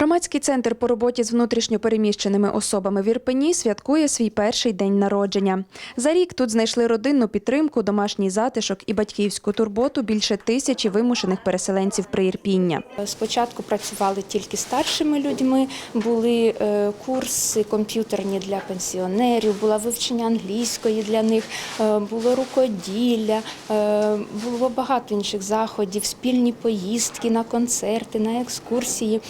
Громадський центр по роботі з внутрішньопереміщеними особами в Ірпені святкує свій перший день народження. За рік тут знайшли родинну підтримку, домашній затишок і батьківську турботу більше тисячі вимушених переселенців Приірпіння. Спочатку працювали тільки старшими людьми, були е, курси комп'ютерні для пенсіонерів, було вивчення англійської для них, е, було рукоділля, е, було багато інших заходів, спільні поїздки на концерти, на екскурсії.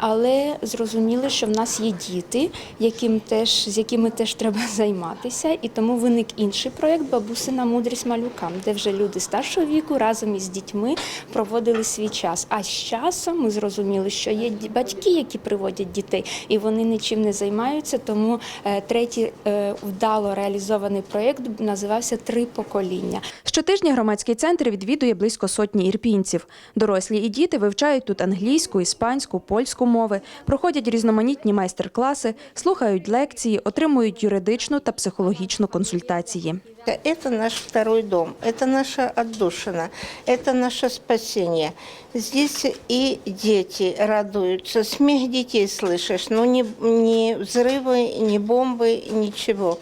Але зрозуміли, що в нас є діти, яким теж, з якими теж треба займатися, і тому виник інший проєкт Бабусина мудрість малюкам, де вже люди старшого віку разом із дітьми проводили свій час. А з часом ми зрозуміли, що є батьки, які приводять дітей, і вони нічим не займаються. Тому е, третій е, вдало реалізований проєкт називався Три покоління. Щотижня громадський центр відвідує близько сотні ірпінців. Дорослі і діти вивчають тут англійську, іспанську, польську мови, проходять різноманітні майстер-класи, слухають лекції, отримують юридичну та психологічну консультації. Это наш второй дом, это наша отдушина, это наше спасение. Здесь и дети радуются, смех детей слышишь, но не, не взрывы, не бомбы, ничего.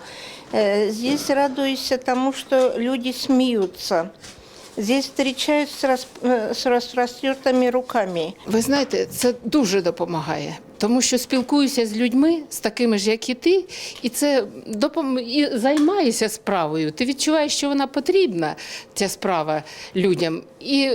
Э, Здесь радуешься тому, что люди смеются. Здесь встречают с, рас, э, руками. Ви знаєте, це дуже допомагає, тому що спілкуюся з людьми, з такими ж, як і ти, і це допом... і займаюся справою. Ти відчуваєш, що вона потрібна, ця справа людям, і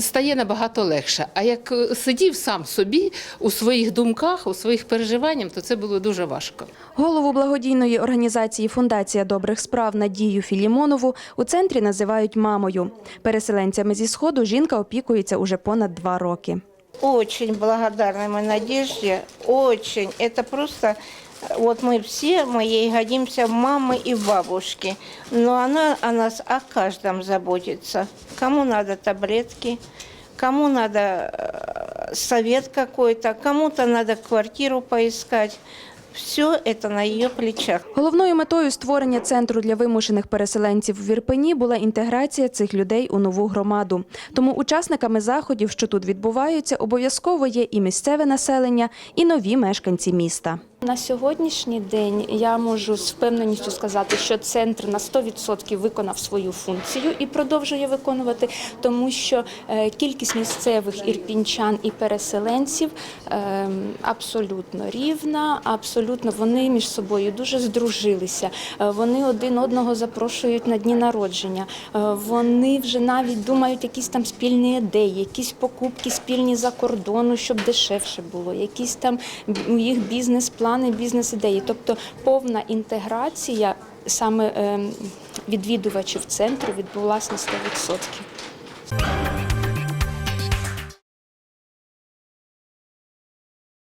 стає набагато легше. А як е, сидів сам собі у своїх думках, у своїх переживаннях, то це було дуже важко. Голову благодійної організації Фундація добрих справ Надію Філімонову у центрі називають мамою. Переселенцями зі сходу жінка опікується уже понад два роки. Очень благодарны мы Надежде, очень. Это просто, э, вот мы все, мы ей годимся в мамы и в бабушки. Но она о нас, о каждом заботится. Кому надо таблетки, кому надо э, совет какой-то, кому-то надо квартиру поискать. Все это на ее плечах. Головною метою створення центру для вимушених переселенців в Ірпені була інтеграція цих людей у нову громаду. Тому учасниками заходів, що тут відбуваються, обов'язково є і місцеве населення, і нові мешканці міста. На сьогоднішній день я можу з впевненістю сказати, що центр на 100% виконав свою функцію і продовжує виконувати, тому що е, кількість місцевих ірпінчан і переселенців е, абсолютно рівна, абсолютно вони між собою дуже здружилися. Е, Вони один одного запрошують на дні народження. Вони вже навіть думають якісь там спільні ідеї, якісь покупки спільні за кордону, щоб дешевше було, якісь там у їх бізнес-плани, бізнес-ідеї. Тобто повна інтеграція саме ем, відвідувачів центру відбулася на 100%.